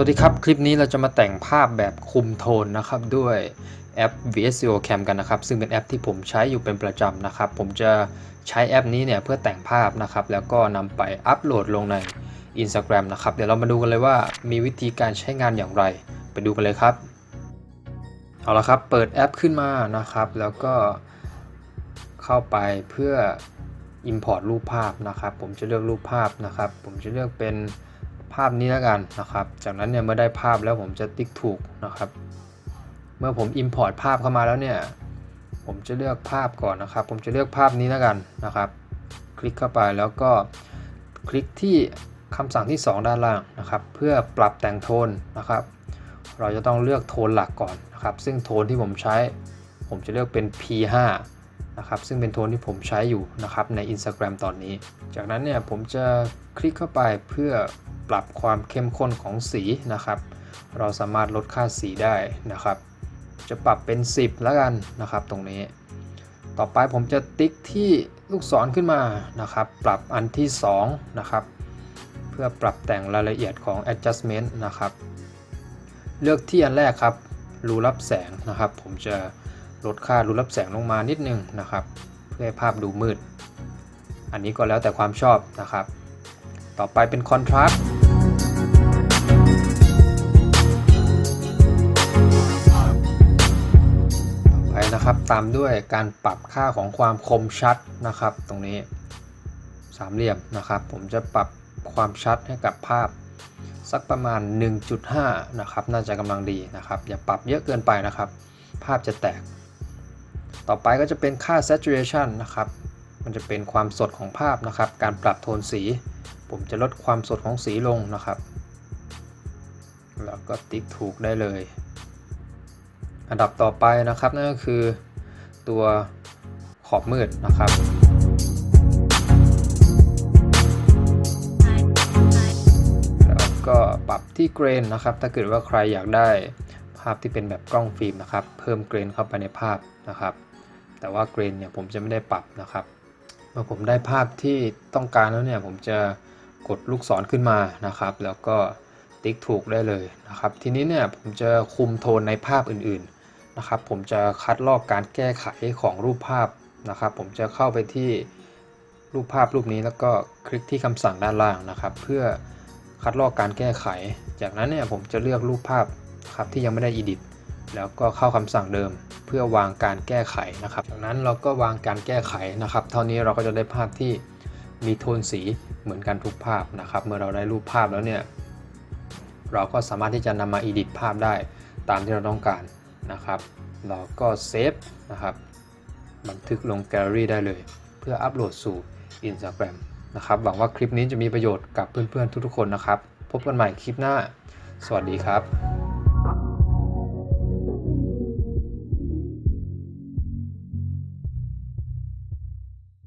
วัสดีครับ คลิปนี้เราจะมาแต่งภาพแบบคุมโทนนะครับด้วยแอป VSCO Cam กันนะครับ ซึ่งเป็นแอปที่ผมใช้อยู่เป็นประจำนะครับ ผมจะใช้แอปนี้เนี่ยเพื่อแต่งภาพนะครับ แล้วก็นำไปอัปโหลดลงใน Instagram นะครับ เดี๋ยวเรามาดูกันเลยว่ามีวิธีการใช้งานอย่างไร ไปดูกันเลยครับ เอาละครับ เปิดแอปขึ้นมานะครับ แล้วก็เข้าไปเพื่อ Import รูปภาพนะครับ ผมจะเลือกรูปภาพนะครับ ผมจะเลือกเป็น ภาพนี้แล้วกันนะครับ จากนั้นเนี่ยเมื่อได้ภาพแล้วผมจะติ๊กถูกนะครับ เมื่อผม Import ภาพเข้ามาแล้วเนี่ย ผมจะเลือกภาพก่อนนะครับ ผมจะเลือกภาพนี้แล้วกันนะครับ คลิกเข้าไปแล้วก็คลิกที่คำสั่งที่ 2 ด้านล่างนะครับ เพื่อปรับแต่งโทนนะครับ เราจะต้องเลือกโทนหลักก่อนนะครับ ซึ่งโทนที่ผมใช้ ผมจะเลือกเป็น P5 นะครับซึ่งเป็นโทนที่ผมใช้อยู่นะครับใน Instagram ตอนนี้ จากนั้นเนี่ยผมจะคลิกเข้าไปเพื่อ ปรับความเข้มข้นของสีนะครับ เราสามารถลดค่าสีได้นะครับ จะปรับเป็น 10แล้วกันนะครับ ตรงนี้ ต่อไปผมจะติ๊กที่ลูกศรขึ้นมานะครับ ปรับอันที่2นะครับ เพื่อปรับแต่งรายละเอียดของ adjustment นะครับ เลือกที่อันแรกครับรูรับแสงนะครับ ผมจะลดค่ารูรับแสงลงมานิดนึงนะครับ เพื่อให้ภาพดูมืด อันนี้ก็แล้วแต่ความชอบนะครับ ต่อไปเป็นคอนทราสต์ต่อไปนะครับตามด้วยการปรับค่าของความคมชัดนะครับ ตรงนี้สามเหลี่ยมนะครับ ผมจะปรับความชัดให้กับภาพสักประมาณ 1.5 นะครับ น่าจะกำลังดีนะครับ อย่าปรับเยอะเกินไปนะครับ ภาพจะแตก ต่อไปก็จะเป็นค่า saturation นะครับ มันจะเป็นความสดของภาพนะครับ การปรับโทนสี ผมจะลดความสดของสีลงนะครับ แล้วก็ติ๊กถูกได้เลย อันดับต่อไปนะครับนั่นก็คือตัวขอบมืดนะครับแล้วก็ปรับที่เกรนนะครับ ถ้าเกิดว่าใครอยากได้ภาพที่เป็นแบบกล้องฟิล์มนะครับ เพิ่มเกรนเข้าไปในภาพนะครับ แต่ว่าเกรนเนี่ยผมจะไม่ได้ปรับนะครับ เมื่อผมได้ภาพที่ต้องการแล้วเนี่ยผมจะกดลูกศรขึ้นมานะครับ แล้วก็ติ๊กถูกได้เลยนะครับ ทีนี้เนี่ยผมจะคุมโทนในภาพอื่นๆนะครับ ผมจะคัดลอกการแก้ไขของรูปภาพนะครับ ผมจะเข้าไปที่รูปภาพรูปนี้แล้วก็คลิกที่คำสั่งด้านล่างนะครับ เพื่อคัดลอกการแก้ไข จากนั้นเนี่ยผมจะเลือกรูปภาพครับที่ยังไม่ได้ edit แล้วก็เข้าคำสั่งเดิม เพื่อวางการแก้ไขนะครับ จากนั้นเราก็วางการแก้ไขนะครับ เท่านี้เราก็จะได้ภาพที่มีโทนสีเหมือนกันทุกภาพนะครับ เมื่อเราได้รูปภาพแล้วเนี่ย เราก็สามารถที่จะนำมา edit ภาพได้ตามที่เราต้องการนะครับ เราก็เซฟนะครับ บันทึกลงแกลเลอรี่ได้เลย เพื่ออัปโหลดสู่ Instagram นะครับ หวังว่าคลิปนี้จะมีประโยชน์กับเพื่อนๆทุกๆคนนะครับ พบกันใหม่คลิปหน้า สวัสดีครับ